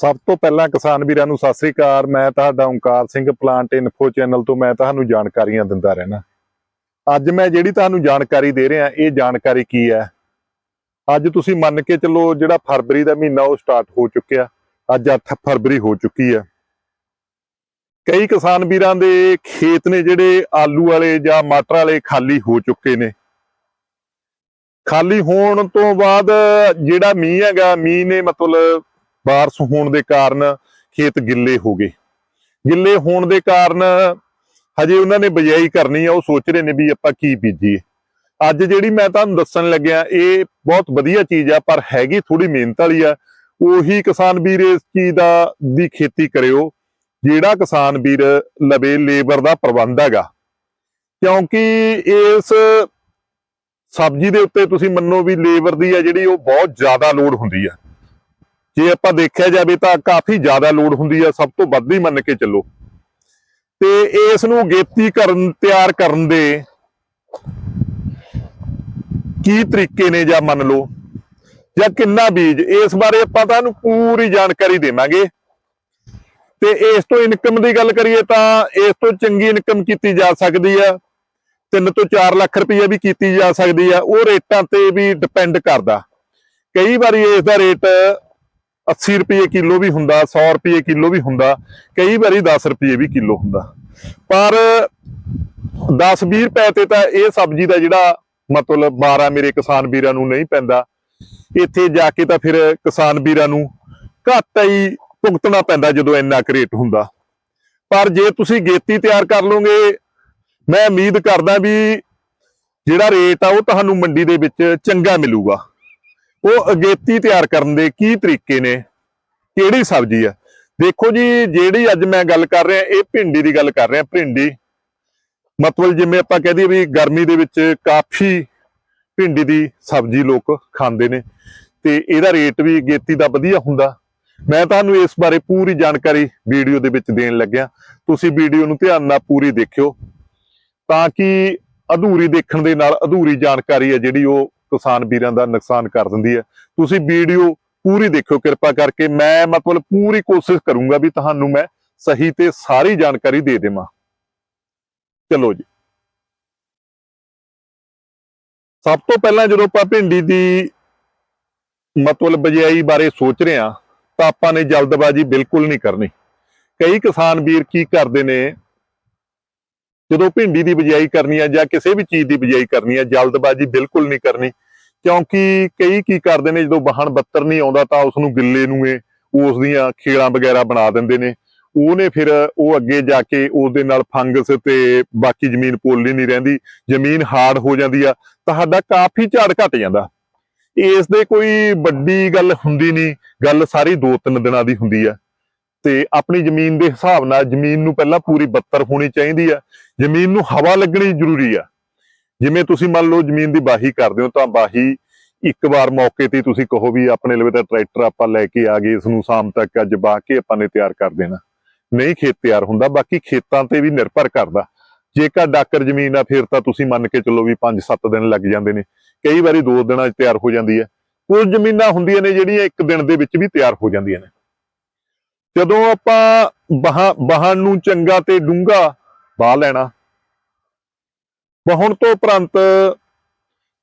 ਸਭ ਤੋਂ ਪਹਿਲਾਂ ਕਿਸਾਨ ਵੀਰਾਂ ਨੂੰ ਸਤਿ ਸ੍ਰੀ ਅਕਾਲ। ਮੈਂ ਤੁਹਾਡਾ Omkar Singh plant info channel ਤੋਂ ਮੈਂ ਤੁਹਾਨੂੰ ਜਾਣਕਾਰੀਆਂ ਦਿੰਦਾ ਰਹਿਣਾ। ਅੱਜ ਮੈਂ ਜਿਹੜੀ ਤੁਹਾਨੂੰ ਜਾਣਕਾਰੀ ਦੇ ਰਿਹਾ, ਇਹ ਜਾਣਕਾਰੀ ਕੀ ਹੈ? ਅੱਜ ਤੁਸੀਂ ਮੰਨ ਕੇ ਚੱਲੋ ਜਿਹੜਾ ਫਰਵਰੀ ਦਾ ਮਹੀਨਾ ਉਹ ਸਟਾਰਟ ਹੋ ਚੁੱਕਿਆ। ਅੱਜ 8 ਫਰਵਰੀ ਹੋ ਚੁੱਕੀ ਹੈ। ਕਈ ਕਿਸਾਨ ਵੀਰਾਂ ਦੇ ਖੇਤ ਨੇ ਜਿਹੜੇ ਆਲੂ ਵਾਲੇ ਜਾਂ ਮਟਰ ਵਾਲੇ ਖਾਲੀ ਹੋ ਚੁੱਕੇ ਨੇ। ਖਾਲੀ ਹੋਣ ਤੋਂ ਬਾਅਦ ਜਿਹੜਾ ਮੀਂਹ ਹੈਗਾ, ਮੀਂਹ ਨੇ ਮਤਲਬ ਬਾਰਿਸ਼ ਹੋਣ ਦੇ ਕਾਰਨ ਖੇਤ ਗਿੱਲੇ ਹੋ ਗਏ। ਗਿੱਲੇ ਹੋਣ ਦੇ ਕਾਰਨ ਹਜੇ ਉਹਨਾਂ ਨੇ ਬਜਾਈ ਕਰਨੀ ਆ, ਉਹ ਸੋਚ ਰਹੇ ਨੇ ਵੀ ਆਪਾਂ ਕੀ ਬੀਜੀਏ। ਅੱਜ ਜਿਹੜੀ ਮੈਂ ਤੁਹਾਨੂੰ ਦੱਸਣ ਲੱਗਿਆ, ਇਹ ਬਹੁਤ ਵਧੀਆ ਚੀਜ਼ ਆ, ਪਰ ਹੈਗੀ ਥੋੜੀ ਮਿਹਨਤ ਵਾਲੀ ਆ। ਉਹੀ ਕਿਸਾਨ ਵੀਰ ਇਸ ਚੀਜ਼ ਦਾ, ਦੀ ਖੇਤੀ ਕਰਿਓ, ਜਿਹੜਾ ਕਿਸਾਨ ਵੀਰ ਲਵੇ, ਲੇਬਰ ਦਾ ਪ੍ਰਬੰਧ ਹੈਗਾ। ਕਿਉਂਕਿ ਇਸ ਸਬਜ਼ੀ ਦੇ ਉੱਤੇ ਤੁਸੀਂ ਮੰਨੋ ਵੀ ਲੇਬਰ ਦੀ ਆ ਜਿਹੜੀ, ਉਹ ਬਹੁਤ ਜ਼ਿਆਦਾ ਲੋਡ ਹੁੰਦੀ ਆ। ਜੇ ਆਪਾਂ ਦੇਖਿਆ ਜਾਵੇ ਤਾਂ ਕਾਫੀ ਜ਼ਿਆਦਾ ਲੋਡ ਹੁੰਦੀ ਆ, ਸਭ ਤੋਂ ਵੱਧ ਹੀ ਮੰਨ ਕੇ ਚੱਲੋ। ਤੇ ਇਸ ਨੂੰ ਗੇਤੀ ਕਰਨ, ਤਿਆਰ ਕਰਨ ਦੇ ਕੀ ਤਰੀਕੇ ਨੇ ਜਾਂ ਮੰਨ ਲਓ, ਜਾਂ ਕਿੰਨਾ ਬੀਜ? ਇਸ ਬਾਰੇ ਆਪਾਂ ਤੁਹਾਨੂੰ ਪੂਰੀ ਜਾਣਕਾਰੀ ਦੇਵਾਂਗੇ। ਤੇ ਇਸ ਤੋਂ ਇਨਕਮ ਦੀ ਗੱਲ ਕਰੀਏ ਤਾਂ ਇਸ ਤੋਂ ਚੰਗੀ ਇਨਕਮ ਕੀਤੀ ਜਾ ਸਕਦੀ ਆ। 3 ਤੋਂ 4 ਲੱਖ ਰੁਪਏ ਵੀ ਕੀਤੀ ਜਾ ਸਕਦੀ ਆ। ਉਹ ਰੇਟਾਂ ਤੇ ਵੀ ਡਿਪੈਂਡ ਕਰਦਾ। ਕਈ ਵਾਰੀ ਇਸ ਦਾ ਰੇਟ 80 ਰੁਪਏ ਕਿਲੋ ਵੀ ਹੁੰਦਾ 100 ਰੁਪਏ ਕਿਲੋ ਵੀ ਹੁੰਦਾ, ਕਈ ਵਾਰੀ 10 ਰੁਪਏ ਵੀ ਕਿਲੋ ਹੁੰਦਾ। ਪਰ 10-20 ਰੁਪਏ ਤੇ ਤਾਂ ਇਹ ਸਬਜ਼ੀ ਦਾ ਜਿਹੜਾ ਮਤਲਬ 12 ਮੇਰੇ ਕਿਸਾਨ ਵੀਰਾਂ ਨੂੰ ਨਹੀਂ ਪੈਂਦਾ, ਇੱਥੇ ਜਾ ਕੇ ਤਾਂ ਫਿਰ ਕਿਸਾਨ ਵੀਰਾਂ ਨੂੰ ਘਾਟਾ ਹੀ ਭੁਗਤਣਾ ਪੈਂਦਾ ਜਦੋਂ ਇੰਨਾ ਕੁ ਰੇਟ ਹੁੰਦਾ। ਪਰ ਜੇ ਤੁਸੀਂ ਗੇਤੀ ਤਿਆਰ ਕਰ ਲਓਗੇ, ਮੈਂ ਉਮੀਦ ਕਰਦਾ ਵੀ ਜਿਹੜਾ ਰੇਟ ਆ ਉਹ ਤੁਹਾਨੂੰ ਮੰਡੀ ਦੇ ਵਿੱਚ ਚੰਗਾ ਮਿਲੂਗਾ। ਉਹ ਅਗੇਤੀ ਤਿਆਰ ਕਰਨ ਦੇ ਕੀ ਤਰੀਕੇ ਨੇ? ਕਿਹੜੀ ਸਬਜ਼ੀ ਆ? ਦੇਖੋ ਜੀ, ਜਿਹੜੀ ਅੱਜ ਮੈਂ ਗੱਲ ਕਰ ਰਿਹਾ, ਇਹ ਭਿੰਡੀ ਦੀ ਗੱਲ ਕਰ ਰਿਹਾ, ਭਿੰਡੀ। ਮਤਲਬ ਜਿਵੇਂ ਆਪਾਂ ਕਹਿ ਦਈਏ ਵੀ ਗਰਮੀ ਦੇ ਵਿੱਚ ਕਾਫੀ ਭਿੰਡੀ ਦੀ ਸਬਜ਼ੀ ਲੋਕ ਖਾਂਦੇ ਨੇ। ਤੇ ਇਹਦਾ ਰੇਟ ਵੀ ਗੇਤੀ ਦਾ ਵਧੀਆ ਹੁੰਦਾ। ਮੈਂ ਤੁਹਾਨੂੰ ਇਸ ਬਾਰੇ ਪੂਰੀ ਜਾਣਕਾਰੀ ਵੀਡੀਓ ਦੇ ਵਿੱਚ ਦੇਣ ਲੱਗਿਆ। ਤੁਸੀਂ ਵੀਡੀਓ ਨੂੰ ਧਿਆਨ ਨਾਲ ਪੂਰੀ ਦੇਖਿਓ। ਤਾਂ ਕਿ ਅਧੂਰੀ ਦੇਖਣ ਦੇ ਨਾਲ ਅਧੂਰੀ ਜਾਣਕਾਰੀ ਹੈ ਜਿਹੜੀ ਉਹ ਕਿਸਾਨ ਵੀਰਾਂ ਦਾ ਨੁਕਸਾਨ ਕਰ ਦਿੰਦੀ ਹੈ। ਤੁਸੀਂ ਵੀਡੀਓ ਪੂਰੀ ਦੇਖਿਓ, ਕਿਰਪਾ ਕਰਕੇ। ਮੈਂ ਮਤਲਬ ਪੂਰੀ ਕੋਸ਼ਿਸ਼ ਕਰੂੰਗਾ ਵੀ ਤੁਹਾਨੂੰ ਮੈਂ ਸਹੀ ਤੇ ਸਾਰੀ ਜਾਣਕਾਰੀ ਦੇ ਦੇਵਾਂ। ਚਲੋ ਜੀ। ਸਭ ਤੋਂ ਪਹਿਲਾਂ ਜਦੋਂ ਆਪਾਂ ਭਿੰਡੀ ਦੀ ਮਤਲਬ ਬਜਾਈ ਬਾਰੇ ਸੋਚ ਰਹੇ ਹਾਂ, ਤਾਂ ਆਪਾਂ ਨੇ ਜਲਦਬਾਜ਼ੀ ਬਿਲਕੁਲ ਨਹੀਂ ਕਰਨੀ। ਕਈ ਕਿਸਾਨ ਵੀਰ ਕੀ ਕਰਦੇ ਨੇ, ਜਦੋਂ ਭਿੰਡੀ ਦੀ ਬਿਜਾਈ ਕਰਨੀ ਹੈ ਜਾਂ ਕਿਸੇ ਵੀ ਚੀਜ਼ ਦੀ ਬਿਜਾਈ ਕਰਨੀ ਹੈ ਜਲਦਬਾਜ਼ੀ ਬਿਲਕੁਲ ਨਹੀਂ ਕਰਨੀ। ਕਿਉਂਕਿ ਕਈ ਕੀ ਕਰਦੇ ਨੇ, ਜਦੋਂ ਵਾਹਣ ਬੱਤਰ ਨਹੀਂ ਆਉਂਦਾ ਤਾਂ ਉਸ ਨੂੰ ਗਿੱਲੇ ਨੂੰ ਇਹ ਉਸ ਦੀਆਂ ਖੇਲਾਂ ਵਗੈਰਾ ਬਣਾ ਦਿੰਦੇ ਨੇ। ਉਹਨੇ ਫਿਰ ਉਹ ਅੱਗੇ ਜਾ ਕੇ ਉਹਦੇ ਨਾਲ ਫੰਗਸ ਤੇ ਬਾਕੀ ਜ਼ਮੀਨ ਪੋਲੀ ਨਹੀਂ ਰਹਿੰਦੀ, ਜ਼ਮੀਨ ਹਾਰਡ ਹੋ ਜਾਂਦੀ ਆ, ਤੁਹਾਡਾ ਕਾਫੀ ਝਾੜ ਘਟ ਜਾਂਦਾ। ਇਸ ਦੇ ਕੋਈ ਵੱਡੀ ਗੱਲ ਹੁੰਦੀ ਨਹੀਂ, ਗੱਲ ਸਾਰੀ 2-3 ਦਿਨਾਂ ਦੀ ਹੁੰਦੀ ਆ। ਤੇ ਆਪਣੀ ਜ਼ਮੀਨ ਦੇ ਹਿਸਾਬ ਨਾਲ ਜ਼ਮੀਨ ਨੂੰ ਪਹਿਲਾਂ ਪੂਰੀ ਬੱਤਰ ਹੋਣੀ ਚਾਹੀਦੀ ਆ, ਜ਼ਮੀਨ ਨੂੰ ਹਵਾ ਲੱਗਣੀ ਜ਼ਰੂਰੀ ਆ। ਜਿਵੇਂ ਤੁਸੀਂ ਮੰਨ ਲਓ ਜ਼ਮੀਨ ਦੀ ਬਾਹੀ ਕਰਦੇ ਹੋ, ਤਾਂ ਬਾਹੀ ਇੱਕ ਵਾਰ ਮੌਕੇ ਤੇ ਤੁਸੀਂ ਕਹੋ ਵੀ ਆਪਣੇ ਲਵੇ ਤਾਂ ਟਰੈਕਟਰ ਆਪਾਂ ਲੈ ਕੇ ਆ ਗਏ, ਇਸ ਨੂੰ ਸ਼ਾਮ ਤੱਕ ਅੱਜ ਬਾਹ ਕੇ ਆਪਾਂ ਨੇ ਤਿਆਰ ਕਰ ਦੇਣਾ। ਨਹੀਂ ਖੇਤ ਤਿਆਰ ਹੁੰਦਾ, ਬਾਕੀ ਖੇਤਾਂ ਤੇ ਵੀ ਨਿਰਭਰ ਕਰਦਾ। ਜੇਕਰ ਡਾਕਰ ਜ਼ਮੀਨ ਆ, ਫਿਰ ਤਾਂ ਤੁਸੀਂ ਮੰਨ ਕੇ ਚੱਲੋ ਵੀ 5-7 ਦਿਨ ਲੱਗ ਜਾਂਦੇ ਨੇ। ਕਈ ਵਾਰੀ 2 ਦਿਨਾਂ 'ਚ ਤਿਆਰ ਹੋ ਜਾਂਦੀ ਹੈ। ਕੁਝ ਜ਼ਮੀਨਾਂ ਹੁੰਦੀਆਂ ਨੇ ਜਿਹੜੀਆਂ ਇੱਕ ਦਿਨ ਦੇ ਵਿੱਚ ਵੀ ਤਿਆਰ ਹੋ ਜਾਂਦੀਆਂ ਨੇ। ਜਦੋਂ ਆਪਾਂ ਬਾਹਾਂ ਬਾਹਾਂ ਨੂੰ ਚੰਗਾ ਤੇ ਡੂੰਗਾ ਬਾਹ ਲੈਣਾ ਬਹੁਣ ਤੋਂ ਉਪਰੰਤ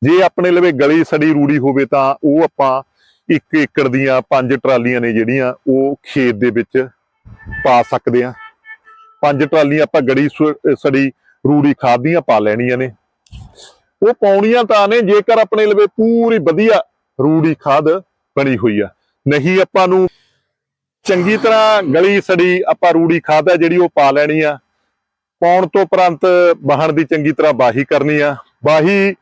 ਜੇ ਆਪਣੇ ਲਵੇ ਗਲੀ ਸੜੀ ਰੂੜੀ ਹੋਵੇ ਤਾਂ ਉਹ ਆਪਾਂ ਇੱਕ ਏਕੜ ਦੀਆਂ ਪੰਜ ਟਰਾਲੀਆਂ ਨੇ ਜਿਹੜੀਆਂ ਉਹ ਖੇਤ ਦੇ ਵਿੱਚ ਪਾ ਸਕਦੇ ਆ ਪੰਜ ਟਰਾਲੀਆਂ ਆਪਾਂ ਗੜੀ ਸੁ- ਸੜੀ ਰੂੜੀ ਖਾਦ ਦੀਆਂ ਪਾ ਲੈਣੀਆਂ ਨੇ। ਉਹ ਪਾਉਣੀਆਂ ਤਾਂ ਨੇ, ਜੇਕਰ ਆਪਣੇ ਲਵੇ ਪੂਰੀ ਵਧੀਆ ਰੂੜੀ ਖਾਦ ਬਣੀ ਹੋਈ ਆ। ਨਹੀਂ ਆਪਾਂ ਨੂੰ ਚੰਗੀ ਤਰ੍ਹਾਂ ਗਲੀ ਸੜੀ ਆਪਾਂ ਰੂੜੀ ਖਾਦ ਆ ਜਿਹੜੀ ਉਹ ਪਾ ਲੈਣੀ ਆ। ਪਾਉਣ ਤੋਂ ਉਪਰੰਤ ਵਾਹਣ ਦੀ ਚੰਗੀ ਤਰ੍ਹਾਂ ਬਾਹੀ ਕਰਨੀ ਆ। ਬਾਹੀ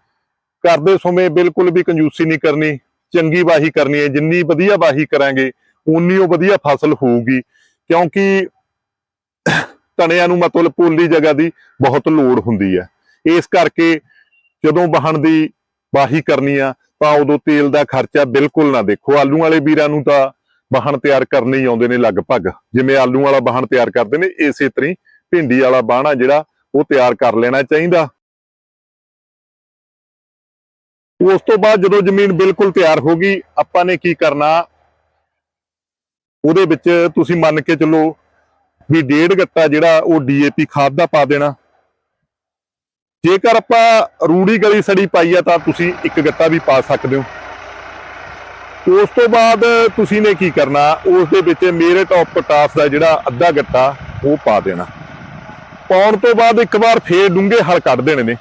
ਕਰਦੇ ਸਮੇਂ ਬਿਲਕੁਲ ਵੀ ਕੰਜੂਸੀ ਨਹੀਂ ਕਰਨੀ। ਚੰਗੀ ਬਾਹੀ ਕਰਨੀ ਹੈ। ਜਿੰਨੀ ਵਧੀਆ ਬਾਹੀ ਕਰਾਂਗੇ ਉਨੀ ਉਹ ਵਧੀਆ ਫਸਲ ਹੋਊਗੀ। ਕਿਉਂਕਿ ਧਣਿਆਂ ਨੂੰ ਮਤਲਬ ਪੋਲੀ ਜਗ੍ਹਾ ਦੀ ਬਹੁਤ ਲੋੜ ਹੁੰਦੀ ਹੈ। ਇਸ ਕਰਕੇ ਜਦੋਂ ਵਾਹਣ ਦੀ ਬਾਹੀ ਕਰਨੀ ਆ, ਤਾਂ ਉਦੋਂ ਤੇਲ ਦਾ ਖਰਚਾ ਬਿਲਕੁਲ ਨਾ ਦੇਖੋ। ਆਲੂ ਵਾਲੇ ਵੀਰਾਂ ਨੂੰ ਤਾਂ ਵਾਹਣ ਤਿਆਰ ਕਰਨੇ ਹੀ ਆਉਂਦੇ ਨੇ ਲਗਭਗ। ਜਿਵੇਂ ਆਲੂ ਵਾਲਾ ਵਾਹਣ ਤਿਆਰ ਕਰਦੇ ਨੇ, ਇਸੇ ਤਰ੍ਹਾਂ ਹੀ ਭਿੰਡੀ ਵਾਲਾ ਬਾਣਾ ਜਿਹੜਾ ਉਹ ਤਿਆਰ ਕਰ ਲੈਣਾ ਚਾਹੀਦਾ। ਉਸ ਤੋਂ ਬਾਅਦ ਜਦੋਂ ਜ਼ਮੀਨ ਬਿਲਕੁਲ ਤਿਆਰ ਹੋ ਗਈ, ਆਪਾਂ ਨੇ ਕੀ ਕਰਨਾ? ਉਹਦੇ ਵਿੱਚ ਤੁਸੀਂ ਮੰਨ ਕੇ ਚੱਲੋ ਵੀ ਡੇਢ ਗੱਟਾ ਜਿਹੜਾ ਉਹ ਡੀਏਪੀ ਖਾਦ ਦਾ ਪਾ ਦੇਣਾ। ਜੇਕਰ ਆਪਾਂ ਰੂੜੀ ਗਲੀ ਸੜੀ ਪਾਈ ਆ ਤਾਂ ਤੁਸੀਂ ਇੱਕ ਗੱਟਾ ਵੀ ਪਾ ਸਕਦੇ ਹੋ। ਉਸ ਤੋਂ ਬਾਅਦ ਤੁਸੀਂ ਨੇ ਕੀ ਕਰਨਾ? ਉਸ ਦੇ ਵਿੱਚ ਮੇਰੇ ਟੌਪ ਪੋਟਾਸ ਦਾ ਜਿਹੜਾ ਅੱਧਾ ਗੱਟਾ ਉਹ ਪਾ ਦੇਣਾ। ਪਾਉਣ ਤੋਂ ਬਾਅਦ ਇੱਕ ਵਾਰ ਫੇਰ ਡੂੰਘੇ ਹਲ ਕੱਢ ਦੇਣੇ ਨੇ।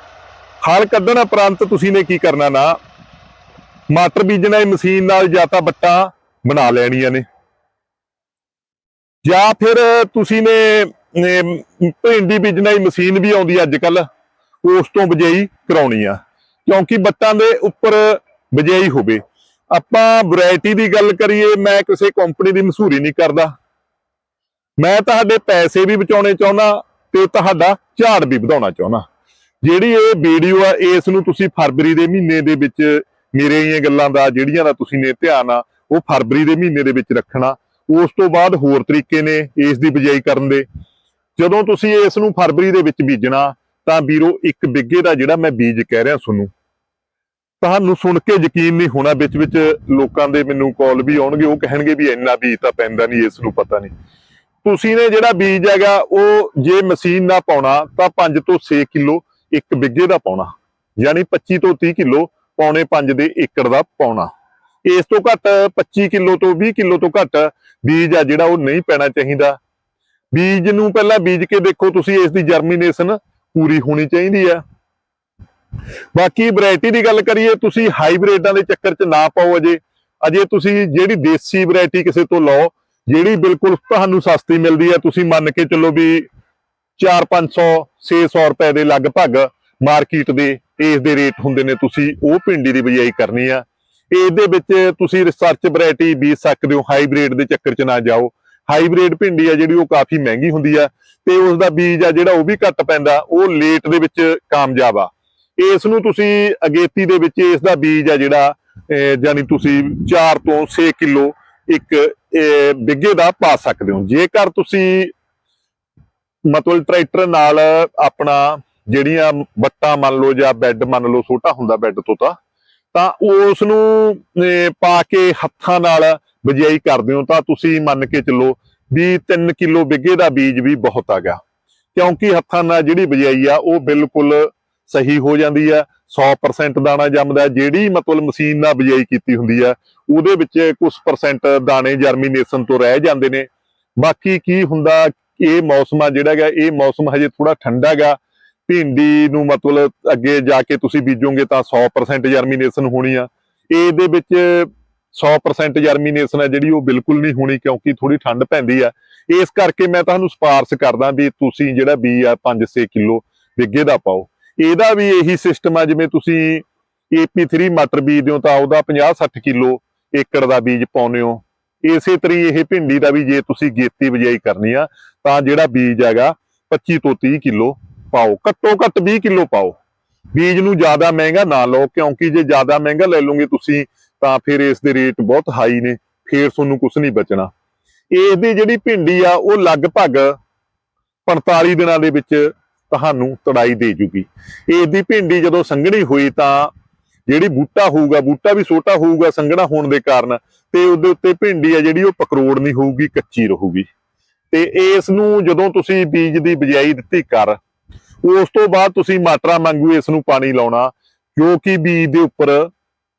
ਹਲ ਕੱਢਣ ਉਪਰੰਤ ਤੁਸੀਂ ਨੇ ਕੀ ਕਰਨਾ ਨਾ ਮਟਰ ਬੀਜਣਾ ਇਹ ਮਸ਼ੀਨ ਨਾਲ ਜਾਂ ਤਾਂ ਬੱਟਾਂ ਬਣਾ ਲੈਣੀਆਂ ਨੇ। ਜਾਂ ਫਿਰ ਤੁਸੀਂ ਨੇ ਭਿੰਡੀ ਬੀਜਣਾ ਹੀ ਮਸ਼ੀਨ ਵੀ ਆਉਂਦੀ ਅੱਜ ਕੱਲ ਉਸ ਤੋਂ ਬਜਾਈ ਕਰਾਉਣੀ ਆ। ਕਿਉਂਕਿ ਬੱਟਾਂ ਦੇ ਉੱਪਰ ਬਜਾਈ ਹੋਵੇ। ਆਪਾਂ ਵੈਰਾਈਟੀ ਦੀ ਗੱਲ ਕਰੀਏ, ਮੈਂ ਕਿਸੇ ਕੰਪਨੀ ਦੀ ਮਸ਼ਹੂਰੀ ਨਹੀਂ ਕਰਦਾ। ਮੈਂ ਤੁਹਾਡੇ ਪੈਸੇ ਵੀ ਬਚਾਉਣੇ ਚਾਹੁੰਦਾ ਤੇ ਤੁਹਾਡਾ ਝਾੜ ਵੀ ਵਧਾਉਣਾ ਚਾਹੁੰਦਾ। ਜਿਹੜੀ ਇਹ ਵੀਡੀਓ ਆ, ਇਸ ਨੂੰ ਤੁਸੀਂ ਫਰਵਰੀ ਦੇ ਮਹੀਨੇ ਦੇ ਵਿੱਚ ਮੇਰੇ ਇਹ ਗੱਲਾਂ ਦਾ, ਜਿਹੜੀਆਂ ਦਾ ਤੁਸੀਂ ਨੇ ਧਿਆਨ ਆ, ਉਹ ਫਰਵਰੀ ਦੇ ਮਹੀਨੇ ਦੇ ਵਿੱਚ ਰੱਖਣਾ। ਉਸ ਤੋਂ ਬਾਅਦ ਹੋਰ ਤਰੀਕੇ ਨੇ ਇਸ ਦੀ ਬਿਜਾਈ ਕਰਨ ਦੇ। ਜਦੋਂ ਤੁਸੀਂ ਇਸ ਨੂੰ ਫਰਵਰੀ ਦੇ ਵਿੱਚ ਬੀਜਣਾ, ਤਾਂ ਵੀਰੋ, ਇੱਕ ਬਿੱਗੇ ਦਾ ਜਿਹੜਾ ਮੈਂ ਬੀਜ ਕਹਿ ਰਿਹਾ ਤੁਹਾਨੂੰ ਤੁਹਾਨੂੰ ਸੁਣ ਕੇ ਯਕੀਨ ਨਹੀਂ ਹੋਣਾ ਵਿੱਚ ਵਿੱਚ ਲੋਕਾਂ ਦੇ ਮੈਨੂੰ ਕਾਲ ਵੀ ਆਉਣਗੇ, ਉਹ ਕਹਿਣਗੇ ਵੀ ਇੰਨਾ ਬੀਜ ਤਾਂ ਪੈਂਦਾ ਨਹੀਂ, ਇਸ ਨੂੰ ਪਤਾ ਨਹੀਂ। ਤੁਸੀਂ ਨੇ ਜਿਹੜਾ ਬੀਜ ਹੈਗਾ, ਉਹ ਜੇ ਮਸ਼ੀਨ ਨਾ ਪਾਉਣਾ, ਤਾਂ 5 ਤੋਂ 6 ਕਿਲੋ ਇੱਕ ਬਿੱਗੇ ਦਾ ਪਾਉਣਾ। ਯਾਨੀ 25 ਤੋਂ 30 ਕਿਲੋ ਪੌਣੇ 5 ਦੇ ਏਕੜ ਦਾ ਪਾਉਣਾ। ਇਸ ਤੋਂ ਘੱਟ 25 ਕਿਲੋ ਤੋਂ 20 ਕਿਲੋ ਤੋਂ ਘੱਟ ਬੀਜ ਆ ਜਿਹੜਾ, ਉਹ ਨਹੀਂ ਪੈਣਾ ਚਾਹੀਦਾ। ਬੀਜ ਨੂੰ ਪਹਿਲਾਂ ਬੀਜ ਕੇ ਦੇਖੋ, ਤੁਸੀਂ ਇਸ ਦੀ ਜਰਮੀਨੇਸ਼ਨ ਪੂਰੀ ਹੋਣੀ ਚਾਹੀਦੀ ਆ। ਬਾਕੀ ਵੈਰਾਈਟੀ ਦੀ ਗੱਲ ਕਰੀਏ, ਤੁਸੀਂ ਹਾਈਬ੍ਰਿਡਾਂ ਦੇ ਚੱਕਰ 'ਚ ਨਾ ਪਾਓ ਅਜੇ। ਅਜੇ ਤੁਸੀਂ ਜਿਹੜੀ ਦੇਸੀ ਵੈਰਾਈਟੀ ਕਿਸੇ ਤੋਂ ਲਓ ਜਿਹੜੀ ਬਿਲਕੁਲ ਤੁਹਾਨੂੰ ਸਸਤੀ ਮਿਲਦੀ ਹੈ ਤੁਸੀਂ ਮੰਨ ਕੇ ਚੱਲੋ ਵੀ 4-500 600 ਰੁਪਏ ਦੇ ਲਗਭਗ ਮਾਰਕੀਟ ਦੇ ਇਸ ਦੇ ਰੇਟ ਹੁੰਦੇ ਨੇ ਤੁਸੀਂ ਉਹ ਭਿੰਡੀ ਦੀ ਬਜਾਈ ਕਰਨੀ ਆ। ਇਹਦੇ ਵਿੱਚ ਤੁਸੀਂ ਰਿਸਰਚ ਵੈਰਾਈਟੀ ਬੀਜ ਸਕਦੇ ਹੋ ਹਾਈਬ੍ਰਿਡ ਦੇ ਚੱਕਰ 'ਚ ਨਾ ਜਾਓ। ਹਾਈਬ੍ਰਿਡ ਭਿੰਡੀ ਆ ਜਿਹੜੀ ਉਹ ਕਾਫੀ ਮਹਿੰਗੀ ਹੁੰਦੀ ਆ ਤੇ ਉਸ ਦਾ ਬੀਜ ਆ ਜਿਹੜਾ ਉਹ ਵੀ ਘੱਟ ਪੈਂਦਾ ਉਹ ਲੇਟ ਦੇ ਵਿੱਚ ਕਾਮਯਾਬ ਆ। ਇਸ ਨੂੰ ਤੁਸੀਂ ਅਗੇਤੀ ਦੇ ਵਿੱਚ ਇਸ ਦਾ ਬੀਜ ਆ ਜਿਹੜਾ ਅਹ, ਜਾਣੀ ਤੁਸੀਂ 4 ਤੋਂ 6 ਕਿਲੋ ਇੱਕ ਅਹ, ਬਿੱਗੇ ਦਾ ਪਾ ਸਕਦੇ ਹੋ। ਜੇਕਰ ਤੁਸੀਂ ਮਤਲਬ ਟਰੈਕਟਰ ਨਾਲ ਆਪਣਾ ਜਿਹੜੀਆਂ ਬੱਟਾਂ ਮੰਨ ਲਓ ਜਾਂ ਬੈੱਡ ਮੰਨ ਲਓ ਛੋਟਾ ਹੁੰਦਾ ਬੈੱਡ ਤੋਂ ਤਾਂ ਤਾਂ ਉਸ ਨੂੰ ਅਹ, ਪਾ ਕੇ ਹੱਥਾਂ ਨਾਲ ਬਿਜਾਈ ਕਰਦੇ ਹੋ ਤਾਂ ਤੁਸੀਂ ਮੰਨ ਕੇ ਚੱਲੋ ਵੀ 3 ਕਿਲੋ ਬਿੱਗੇ ਦਾ ਬੀਜ ਵੀ ਬਹੁਤ ਆ ਗਿਆ। ਕਿਉਂਕਿ ਹੱਥਾਂ ਨਾਲ ਜਿਹੜੀ ਬਿਜਾਈ ਆ ਉਹ ਬਿਲਕੁਲ ਸਹੀ ਹੋ ਜਾਂਦੀ ਆ 100% ਦਾਣਾ ਜੰਮਦਾ, ਜਿਹੜੀ ਮਤਲਬ ਮਸ਼ੀਨ ਨਾਲ ਬਿਜਾਈ ਕੀਤੀ ਹੁੰਦੀ ਆ, ਉਹਦੇ ਵਿੱਚ ਕੁਝ ਪਰਸੈਂਟ ਦਾਣੇ ਜਰਮੀਨੇਸ਼ਨ ਤੋਂ ਰਹਿ ਜਾਂਦੇ ਨੇ। ਬਾਕੀ ਕੀ ਹੁੰਦਾ, ਇਹ ਮੌਸਮ ਆ ਜਿਹੜਾ ਹੈਗਾ, ਇਹ ਮੌਸਮ ਹਜੇ ਥੋੜਾ ਠੰਡਾ ਹੈਗਾ। ਭਿੰਡੀ ਨੂੰ ਮਤਲਬ ਅੱਗੇ ਜਾ ਕੇ ਤੁਸੀਂ ਬੀਜੋਗੇ ਤਾਂ 100% ਜਰਮੀਨੇਸ਼ਨ ਹੋਣੀ ਆ। ਇਹਦੇ ਵਿੱਚ 100% ਜਰਮੀਨੇਸ਼ਨ ਹੈ ਜਿਹੜੀ ਉਹ ਬਿਲਕੁਲ ਨਹੀਂ ਹੋਣੀ ਕਿਉਂਕਿ ਥੋੜੀ ਠੰਡ ਪੈਂਦੀ ਆ। ਇਸ ਕਰਕੇ ਮੈਂ ਤੁਹਾਨੂੰ ਸਿਫਾਰਸ਼ ਕਰਦਾ ਵੀ ਤੁਸੀਂ ਜਿਹੜਾ ਬੀ ਆ 5-6 ਕਿਲੋ ਵਿੱਗੇ ਦਾ ਪਾਓ। ਇਹਦਾ ਵੀ ਇਹੀ ਸਿਸਟਮ ਆ, ਜਿਵੇਂ ਤੁਸੀਂ AP3 ਮਟਰ ਬੀਜਦੇ ਹੋ ਤਾਂ ਉਹਦਾ 50-60 ਕਿਲੋ ਏਕੜ ਦਾ ਬੀਜ ਪਾਉਨੇ ਹੋ। ਇਸੇ ਤਰੀ ਇਹ ਭਿੰਡੀ ਦਾ ਵੀ ਜੇ ਤੁਸੀਂ ਗੇਤੀ ਬਿਜਾਈ ਕਰਨੀ ਆ, ਤਾਂ ਜਿਹੜਾ ਬੀਜ ਹੈਗਾ 25 ਤੋਂ 30 ਕਿਲੋ ਪਾਓ। ਘੱਟੋ ਘੱਟ 20 ਕਿਲੋ ਪਾਓ। ਬੀਜ ਨੂੰ ਜ਼ਿਆਦਾ ਮਹਿੰਗਾ ਨਾ ਲਓ, ਕਿਉਂਕਿ ਜੇ ਜ਼ਿਆਦਾ ਮਹਿੰਗਾ ਲੈ ਲਓਗੇ ਤੁਸੀਂ, ਤਾਂ ਫਿਰ ਇਸ ਦੇ ਰੇਟ ਬਹੁਤ ਹਾਈ ਨੇ, ਫਿਰ ਤੁਹਾਨੂੰ ਕੁਝ ਨਹੀਂ ਬਚਣਾ। ਇਸ ਦੀ ਜਿਹੜੀ ਭਿੰਡੀ ਆ, ਉਹ ਲਗਭਗ 45 ਦਿਨਾਂ ਦੇ ਵਿੱਚ ਤੁਹਾਨੂੰ ਤੜਾਈ ਦੇ ਜੂਗੀ। ਇਸ ਦੀ ਭਿੰਡੀ ਜਦੋਂ ਸੰਘਣੀ ਹੋਈ ਤਾਂ ਜਿਹੜੀ ਬੂਟਾ ਹੋਊਗਾ, ਬੂਟਾ ਵੀ ਛੋਟਾ ਹੋਊਗਾ, ਸੰਘਣਾ ਹੋਣ ਦੇ ਕਾਰਨ ਤੇ ਉਹਦੇ ਉੱਤੇ ਭਿੰਡੀ ਆ ਜਿਹੜੀ ਉਹ ਪਕਰੋੜ ਨਹੀਂ ਹੋਊਗੀ, ਕੱਚੀ ਰਹੂਗੀ। ਤੇ ਇਸ ਨੂੰ ਜਦੋਂ ਤੁਸੀਂ ਬੀਜ ਦੀ ਬਿਜਾਈ ਦਿੱਤੀ ਕਰ, ਉਸ ਤੋਂ ਬਾਅਦ ਤੁਸੀਂ ਮਾਟਰਾ ਵਾਂਗੂ ਇਸ ਨੂੰ ਪਾਣੀ ਲਾਉਣਾ, ਜੋ ਕਿ ਬੀਜ ਦੇ ਉੱਪਰ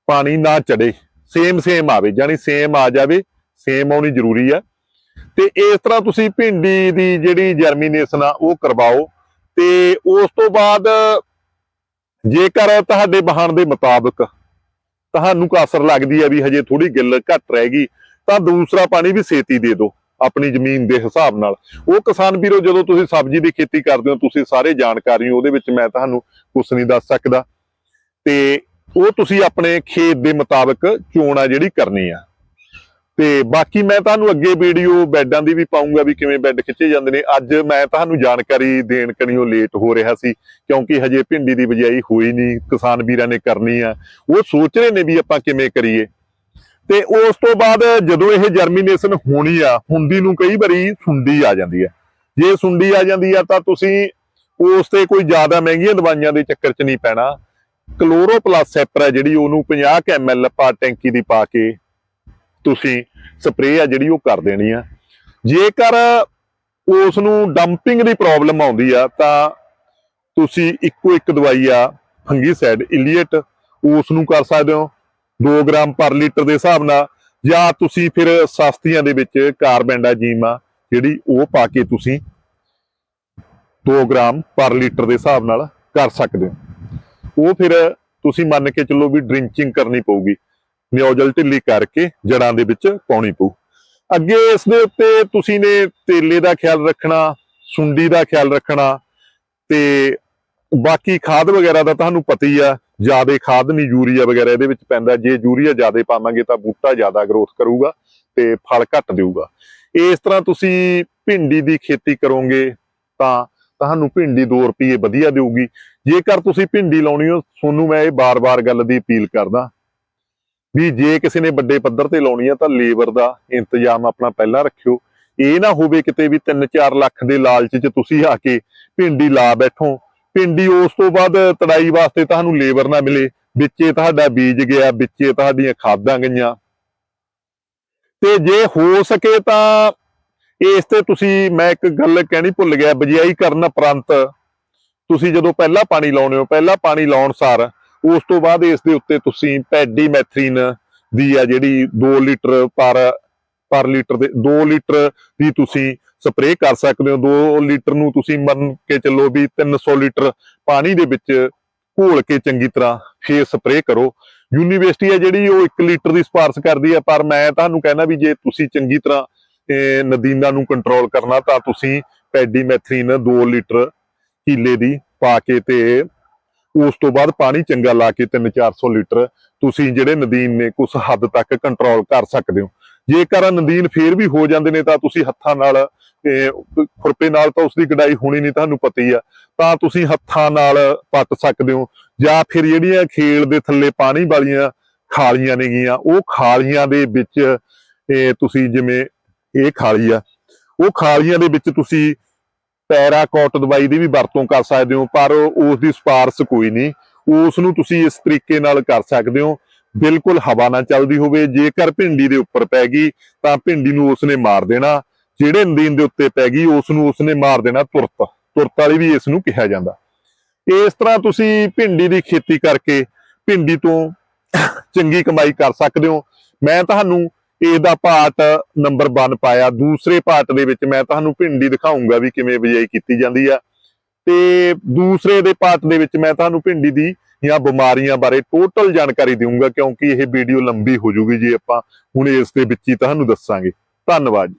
ਪਾਣੀ ਨਾ ਚੜੇ ਸੇਮ ਸੇਮ ਆਵੇ ਯਾਨੀ ਸੇਮ ਆ ਜਾਵੇ ਸੇਮ ਆਉਣੀ ਜ਼ਰੂਰੀ ਆ। ਤੇ ਇਸ ਤਰ੍ਹਾਂ ਤੁਸੀਂ ਭਿੰਡੀ ਦੀ ਜਿਹੜੀ ਜਰਮੀਨੇਸ਼ਨ ਆ, ਉਹ ਕਰਵਾਓ। ਤੇ ਉਸ ਤੋਂ ਬਾਅਦ ਜੇਕਰ ਤੁਹਾਡੇ ਬਹਾਨ ਦੇ ਮੁਤਾਬਕ ਤੁਹਾਨੂੰ ਕਾਸਰ ਲੱਗਦੀ ਹੈ ਵੀ ਹਜੇ ਥੋੜੀ ਗਿੱਲ ਘੱਟ ਰਹਿ ਗਈ, ਤਾਂ ਦੂਸਰਾ ਪਾਣੀ ਵੀ ਛੇਤੀ ਦੇ ਦਿਓ ਆਪਣੀ ਜ਼ਮੀਨ ਦੇ ਹਿਸਾਬ ਨਾਲ। ਉਹ ਕਿਸਾਨ ਵੀਰੋ, ਜਦੋਂ ਤੁਸੀਂ ਸਬਜ਼ੀ ਦੀ ਖੇਤੀ ਕਰਦੇ ਹੋ, ਤੁਸੀਂ ਸਾਰੇ ਜਾਣਕਾਰੀ ਹੋ ਉਹਦੇ ਵਿੱਚ ਮੈਂ ਤੁਹਾਨੂੰ ਕੁਝ ਨਹੀਂ ਦੱਸ ਸਕਦਾ। ਤੇ ਉਹ ਤੁਸੀਂ ਆਪਣੇ ਖੇਤ ਦੇ ਮੁਤਾਬਕ ਚੋਣ ਆ ਜਿਹੜੀ ਕਰਨੀ ਆ। ਤੇ ਬਾਕੀ ਮੈਂ ਤੁਹਾਨੂੰ ਅੱਗੇ ਵੀਡੀਓ ਬੈੱਡਾਂ ਦੀ ਵੀ ਪਾਉਂਗਾ ਵੀ ਕਿਵੇਂ ਬੈੱਡ ਖਿੱਚੇ ਜਾਂਦੇ ਨੇ। ਅੱਜ ਮੈਂ ਤੁਹਾਨੂੰ ਜਾਣਕਾਰੀ ਦੇਣ ਕਣੀਓ ਲੇਟ ਹੋ ਰਿਹਾ ਸੀ, ਕਿਉਂਕਿ ਹਜੇ ਭਿੰਡੀ ਦੀ ਬਿਜਾਈ ਹੋਈ ਨਹੀਂ, ਕਿਸਾਨ ਵੀਰਾਂ ਨੇ ਕਰਨੀ ਆ। ਉਹ ਸੋਚ ਰਹੇ ਨੇ ਵੀ ਆਪਾਂ ਕਿਵੇਂ ਕਰੀਏ। ਤੇ ਉਸ ਤੋਂ ਬਾਅਦ ਜਦੋਂ ਇਹ ਜਰਮੀਨੇਸ਼ਨ ਹੋਣੀ ਆ, ਹੁੰਦੀ ਨੂੰ ਕਈ ਵਾਰੀ ਸੁੰਡੀ ਆ ਜਾਂਦੀ ਆ। ਜੇ ਸੁੰਡੀ ਆ ਜਾਂਦੀ ਆ ਤਾਂ ਤੁਸੀਂ ਉਸ ਤੇ ਕੋਈ ਜ਼ਿਆਦਾ ਮਹਿੰਗੀਆਂ ਦਵਾਈਆਂ ਦੇ ਚੱਕਰ 'ਚ ਨਹੀਂ ਪੈਣਾ। ਕਲੋਰੋ ਪਲੱਸ ਸੈਪਰ ਹੈ ਜਿਹੜੀ, ਉਹਨੂੰ 50 ml ਪਾ ਟੈਂਕੀ ਦੀ ਪਾ ਕੇ ਤੁਸੀਂ ਸਪਰੇਅ ਆ ਜਿਹੜੀ ਉਹ ਕਰ ਦੇਣੀ ਆ। ਜੇਕਰ ਉਸ ਨੂੰ ਡੰਪਿੰਗ ਦੀ ਪ੍ਰੋਬਲਮ ਆਉਂਦੀ ਆ, ਤਾਂ ਤੁਸੀਂ ਇੱਕੋ ਇੱਕ ਦਵਾਈ ਆ ਫੰਗੀਸਾਈਡ ਇਲੀਏਟ ਉਸ ਨੂੰ ਕਰ ਸਕਦੇ ਹੋ 2 ਗ੍ਰਾਮ ਪਰ ਲੀਟਰ ਦੇ ਹਿਸਾਬ ਨਾਲ, ਜਾਂ ਤੁਸੀਂ ਫਿਰ ਸਸਤੀਆਂ ਦੇ ਵਿੱਚ ਕਾਰਬੈਂਡਾਜੀਮ ਆ, ਜਿਹੜੀ ਉਹ ਪਾ ਕੇ ਤੁਸੀਂ 2 ਗ੍ਰਾਮ ਪਰ ਲੀਟਰ ਦੇ ਹਿਸਾਬ ਨਾਲ ਕਰ ਸਕਦੇ ਹੋ। ਉਹ ਫਿਰ ਤੁਸੀਂ ਮੰਨ ਕੇ ਚੱਲੋ ਵੀ ਡ੍ਰਿੰਚਿੰਗ ਕਰਨੀ ਪਊਗੀ। ਨਿਓਜਲ ਢਿੱਲੀ ਕਰਕੇ ਜੜਾਂ ਦੇ ਵਿੱਚ ਪਾਉਣੀ ਪਊ। ਅੱਗੇ ਇਸ ਦੇ ਉੱਤੇ ਤੁਸੀਂ ਨੇ ਤੇਲੇ ਦਾ ਖਿਆਲ ਰੱਖਣਾ, ਸੁੰਡੀ ਦਾ ਖਿਆਲ ਰੱਖਣਾ ਤੇ ਬਾਕੀ ਖਾਦ ਵਗੈਰਾ ਦਾ ਤੁਹਾਨੂੰ ਪਤਾ ਹੀ ਆ, ਜ਼ਿਆਦਾ ਖਾਦ ਨਹੀਂ ਯੂਰੀਆ ਵਗੈਰਾ ਇਹਦੇ ਵਿੱਚ ਪੈਂਦਾ। ਜੇ ਯੂਰੀਆ ਜ਼ਿਆਦਾ ਪਾਵਾਂਗੇ ਤਾਂ ਬੂਟਾ ਜ਼ਿਆਦਾ ਗਰੋਥ ਕਰੂਗਾ ਤੇ ਫਲ ਘੱਟ ਦੇਊਗਾ। ਇਸ ਤਰ੍ਹਾਂ ਤੁਸੀਂ ਭਿੰਡੀ ਦੀ ਖੇਤੀ ਕਰੋਗੇ ਤਾਂ ਤੁਹਾਨੂੰ ਭਿੰਡੀ 2 ਰੁਪਏ ਵਧੀਆ ਦੇਊਗੀ। ਜੇਕਰ ਤੁਸੀਂ ਭਿੰਡੀ ਲਾਉਣੀ ਹੋ, ਤੁਹਾਨੂੰ ਮੈਂ ਇਹ ਬਾਰ-ਬਾਰ ਗੱਲ ਦੀ ਅਪੀਲ ਕਰਦਾ ਵੀ ਜੇ ਕਿਸੇ ਨੇ ਵੱਡੇ ਪੱਧਰ ਤੇ ਲਾਉਣੀ ਆ ਤਾਂ ਲੇਬਰ ਦਾ ਇੰਤਜ਼ਾਮ ਆਪਣਾ ਪਹਿਲਾਂ ਰੱਖਿਓ। ਇਹ ਨਾ ਹੋਵੇ ਕਿਤੇ ਵੀ 3-4 ਲੱਖ ਦੇ ਲਾਲਚ 'ਚ ਤੁਸੀਂ ਆ ਕੇ ਭਿੰਡੀ ਲਾ ਬੈਠੋ। ਭਿੰਡੀ ਉਸ ਤੋਂ ਬਾਅਦ ਤੜਾਈ ਵਾਸਤੇ ਤੁਹਾਨੂੰ ਲੇਬਰ ਨਾ ਮਿਲੇ। ਵਿੱਚੇ ਤੁਹਾਡਾ ਬੀਜ ਗਿਆ, ਵਿੱਚੇ ਤੁਹਾਡੀਆਂ ਖਾਦਾਂ ਗਈਆਂ। ਤੇ ਜੇ ਹੋ ਸਕੇ ਤਾਂ ਇਸ ਤੇ ਤੁਸੀਂ, ਮੈਂ ਇੱਕ ਗੱਲ ਕਹਿਣੀ ਭੁੱਲ ਗਿਆ ਬਜਾਈ ਕਰਨ ਉਪਰੰਤ ਤੁਸੀਂ ਜਦੋਂ ਪਹਿਲਾਂ ਪਾਣੀ ਲਾਉਣੇ ਹੋ, ਪਹਿਲਾਂ ਪਾਣੀ ਲਾਉਣ ਸਾਰ ਉਸ ਤੋਂ ਬਾਅਦ ਇਸ ਦੇ ਉੱਤੇ ਤੁਸੀਂ ਪੈਡੀਮੈਥਰੀਨ ਦੀ ਆ ਜਿਹੜੀ 2 ਲੀਟਰ ਪਰ ਪਰ ਲੀਟਰ ਦੇ 2 ਲੀਟਰ ਦੀ ਤੁਸੀਂ ਸਪਰੇਅ ਕਰ ਸਕਦੇ ਹੋ। 2 ਲੀਟਰ ਨੂੰ ਤੁਸੀਂ ਮੰਨ ਕੇ ਚੱਲੋ ਵੀ 300 ਲੀਟਰ ਪਾਣੀ ਦੇ ਵਿੱਚ ਘੋਲ ਕੇ ਚੰਗੀ ਤਰ੍ਹਾਂ ਫੇਰ ਸਪਰੇਅ ਕਰੋ। ਯੂਨੀਵਰਸਿਟੀ ਹੈ ਜਿਹੜੀ ਉਹ 1 ਲੀਟਰ ਦੀ ਸਿਫਾਰਿਸ਼ ਕਰਦੀ ਹੈ ਪਰ ਮੈਂ ਤੁਹਾਨੂੰ ਕਹਿਣਾ ਵੀ ਜੇ ਤੁਸੀਂ ਚੰਗੀ ਤਰ੍ਹਾਂ ਇਹ ਨਦੀਨਾਂ ਨੂੰ ਕੰਟਰੋਲ ਕਰਨਾ ਤਾਂ ਤੁਸੀਂ ਪੈਡੀਮੈਥਰੀਨ 2 ਲੀਟਰ ਕਿੱਲੇ ਦੀ ਪਾ ਕੇ ਤੇ ਉਸ ਤੋਂ ਬਾਅਦ ਪਾਣੀ ਚੰਗਾ ਲਾ ਕੇ 3-400 ਲੀਟਰ ਤੁਸੀਂ ਜਿਹੜੇ ਨਦੀਨ ਨੇ ਕੁਝ ਹੱਦ ਤੱਕ ਕੰਟਰੋਲ ਕਰ ਸਕਦੇ ਹੋ। ਜੇਕਰ ਨਦੀਨ ਫੇਰ ਵੀ ਹੋ ਜਾਂਦੇ ਨੇ ਤਾਂ ਤੁਸੀਂ ਹੱਥਾਂ ਨਾਲ ਖੁਰਪੇ ਨਾਲ ਤਾਂ ਉਸ ਦੀ ਗਡਾਈ ਹੋਣੀ ਨਹੀਂ ਤੁਹਾਨੂੰ ਪਤਾ ਹੀ ਆ, ਤਾਂ ਤੁਸੀਂ ਹੱਥਾਂ ਨਾਲ ਪੱਟ ਸਕਦੇ ਹੋ ਜਾਂ ਫਿਰ ਜਿਹੜੀਆਂ ਖੇਲ ਦੇ ਥੱਲੇ ਪਾਣੀ ਵਾਲੀਆਂ ਖਾਲੀਆਂ ਨੇਗੀਆਂ, ਉਹ ਖਾਲੀਆਂ ਦੇ ਵਿੱਚ, ਇਹ ਤੁਸੀਂ ਜਿਵੇਂ ਇਹ ਖਾਲੀ ਆ, ਉਹ ਖਾਲੀਆਂ ਦੇ ਵਿੱਚ ਤੁਸੀਂ ਪੈਰਾਕੋਟ ਦਵਾਈ ਦੀ ਵੀ ਵਰਤੋਂ ਕਰ ਸਕਦੇ ਹੋ, ਪਰ ਉਸ ਦੀ ਸਿਫਾਰਸ਼ ਕੋਈ ਨਹੀਂ। ਉਸ ਨੂੰ ਤੁਸੀਂ ਇਸ ਤਰੀਕੇ ਨਾਲ ਕਰ ਸਕਦੇ ਹੋ। ਬਿਲਕੁਲ ਹਵਾ ਨਾ ਚੱਲਦੀ ਹੋਵੇ, ਜੇਕਰ ਭਿੰਡੀ ਦੇ ਉੱਪਰ ਪੈ ਗਈ, ਤਾਂ ਭਿੰਡੀ ਨੂੰ ਉਸਨੇ ਮਾਰ ਦੇਣਾ। ਜਿਹੜੇ ਨਦੀਨ ਦੇ ਉੱਤੇ ਪੈ ਗਈ ਉਸ ਨੂੰ ਉਸਨੇ ਮਾਰ ਦੇਣਾ ਤੁਰਤ। ਤੁਰਤ ਵਾਲੀ ਵੀ ਇਸ ਨੂੰ ਕਿਹਾ ਜਾਂਦਾ। ਇਸ ਤਰ੍ਹਾਂ ਤੁਸੀਂ ਭਿੰਡੀ ਦੀ ਖੇਤੀ ਕਰਕੇ ਭਿੰਡੀ ਤੋਂ ਚੰਗੀ ਕਮਾਈ ਕਰ ਸਕਦੇ ਹੋ। ਮੈਂ ਤੁਹਾਨੂੰ ਇਹਦਾ ਪਾਰਟ ਨੰਬਰ 1 ਪਾਇਆ। ਦੂਸਰੇ ਪਾਰਟ ਦੇ ਵਿੱਚ ਮੈਂ ਤੁਹਾਨੂੰ ਭਿੰਡੀ ਦਿਖਾਉਂਗਾ ਵੀ ਕਿਵੇਂ ਬਿਜਾਈ ਕੀਤੀ ਜਾਂਦੀ ਆ। ਤੇ ਦੂਸਰੇ ਦੇ ਪਾਰਟ ਦੇ ਵਿੱਚ ਮੈਂ ਤੁਹਾਨੂੰ ਭਿੰਡੀ ਦੀ ਜਾਂ ਬਿਮਾਰੀਆਂ ਬਾਰੇ ਟੋਟਲ ਜਾਣਕਾਰੀ ਦੇਵਾਂਗਾ ਕਿਉਂਕਿ ਇਹ ਵੀਡੀਓ ਲੰਬੀ ਹੋ ਜੂਗੀ ਜੇ ਆਪਾਂ। ਹੁਣ ਇਸ ਦੇ ਵਿੱਚ ਹੀ ਤੁਹਾਨੂੰ ਦੱਸਾਂਗੇ। ਧੰਨਵਾਦ